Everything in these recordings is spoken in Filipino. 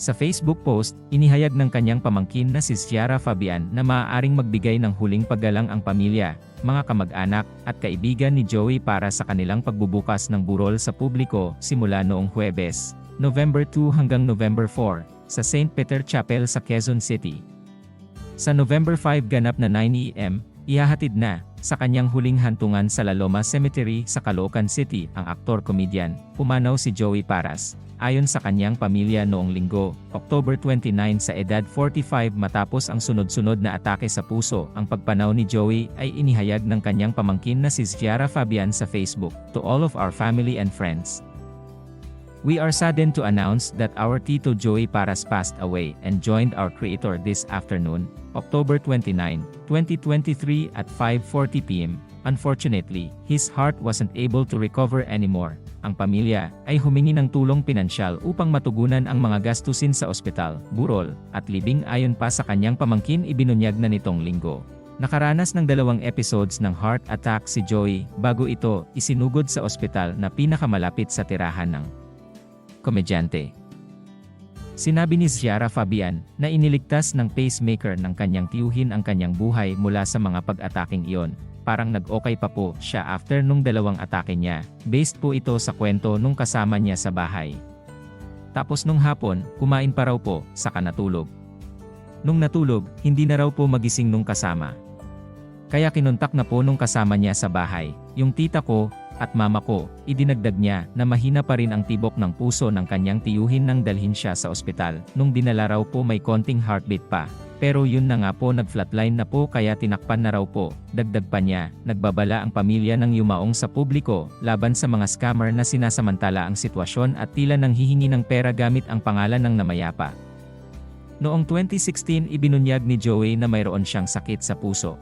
Sa Facebook post, inihayag ng kanyang pamangkin na si Ciara Fabian na maaaring magbigay ng huling paggalang ang pamilya, mga kamag-anak, at kaibigan ni Joey para sa kanilang pagbubukas ng burol sa publiko simula noong Huwebes, November 2 hanggang November 4, sa St. Peter Chapel sa Quezon City. Sa November 5 ganap na 9am, ihahatid na, sa kanyang huling hantungan sa La Loma Cemetery sa Caloocan City, ang aktor-komedyan, pumanaw si Joey Paras, ayon sa kanyang pamilya noong linggo, October 29 sa edad 45 matapos ang sunod-sunod na atake sa puso. Ang pagpanaw ni Joey ay inihayag ng kanyang pamangkin na si Ciara Fabian sa Facebook, to all of our family and friends. We are saddened to announce that our Tito Joey Paras passed away and joined our creator this afternoon, October 29, 2023 at 5.40 p.m. Unfortunately, his heart wasn't able to recover anymore. Ang pamilya ay humingi ng tulong pinansyal upang matugunan ang mga gastusin sa ospital, burol, at libing ayon pa sa kanyang pamangkin ibinunyag na nitong linggo. Nakaranas ng dalawang episodes ng heart attack si Joey bago ito isinugod sa ospital na pinakamalapit sa tirahan ng komedyante. Sinabi ni Ciara Fabian na iniligtas ng pacemaker ng kanyang tiyuhin ang kanyang buhay mula sa mga pag-ataking iyon. Parang nag-okay pa po siya after nung dalawang atake niya. Based po ito sa kwento nung kasama niya sa bahay. Tapos nung hapon, kumain pa raw po, saka natulog. Nung natulog, hindi na raw po magising nung kasama. Kaya kinontak na po nung kasama niya sa bahay, yung tita ko, at mama ko, idinagdag niya na mahina pa rin ang tibok ng puso ng kanyang tiyuhin nang dalhin siya sa ospital. Nung dinala raw po may konting heartbeat pa. Pero yun na nga po nag-flatline na po kaya tinakpan na raw po. Dagdag pa niya, nagbabala ang pamilya ng yumaong sa publiko laban sa mga scammer na sinasamantala ang sitwasyon at tila nang hihingi ng pera gamit ang pangalan ng namayapa. Noong 2016 ibinunyag ni Joey na mayroon siyang sakit sa puso.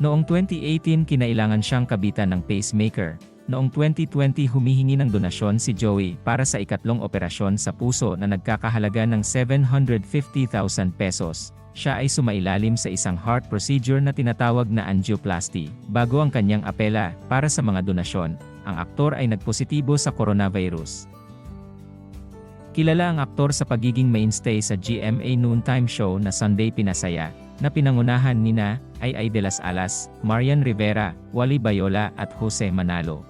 Noong 2018 kinailangan siyang kabitan ng pacemaker. Noong 2020 humihingi ng donasyon si Joey para sa ikatlong operasyon sa puso na nagkakahalaga ng 750,000 pesos. Siya ay sumailalim sa isang heart procedure na tinatawag na angioplasty. Bago ang kanyang apela para sa mga donasyon, ang aktor ay nagpositibo sa coronavirus. Kilala ang aktor sa pagiging mainstay sa GMA noontime show na Sunday Pinasaya, na pinangunahan nina ay de las Alas, Marian Rivera, Wally Bayola at Jose Manalo.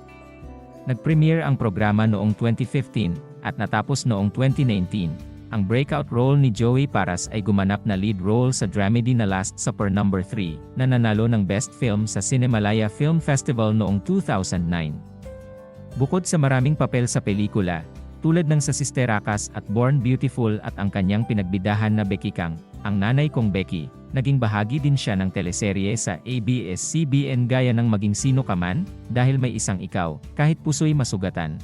Nag-premiere ang programa noong 2015 at natapos noong 2019. Ang breakout role ni Joey Paras ay gumanap na lead role sa dramedy na Last Supper No. 3 na nanalo ng Best Film sa Cinemalaya Film Festival noong 2009. Bukod sa maraming papel sa pelikula, tulad ng sa Sister Akas at Born Beautiful at ang kanyang pinagbidahan na Becky Kang, ang nanay kong Becky, naging bahagi din siya ng teleserye sa ABS-CBN gaya ng Maging Sino Ka Man, dahil may isang ikaw, kahit puso'y masugatan.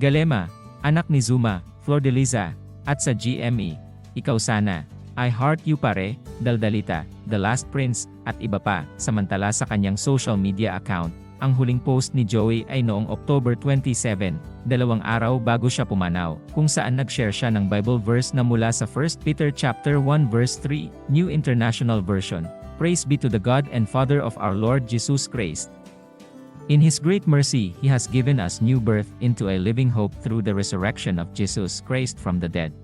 Galema, anak ni Zuma, Flor de Liza, at sa GME, Ikaw Sana, I Heart You Pare, Daldalita, The Last Prince, at iba pa, samantala sa kanyang social media account, ang huling post ni Joey ay noong October 27, dalawang araw bago siya pumanaw, kung saan nag-share siya ng Bible verse na mula sa 1 Peter chapter 1 verse 3, New International Version. Praise be to the God and Father of our Lord Jesus Christ. In His great mercy, He has given us new birth into a living hope through the resurrection of Jesus Christ from the dead.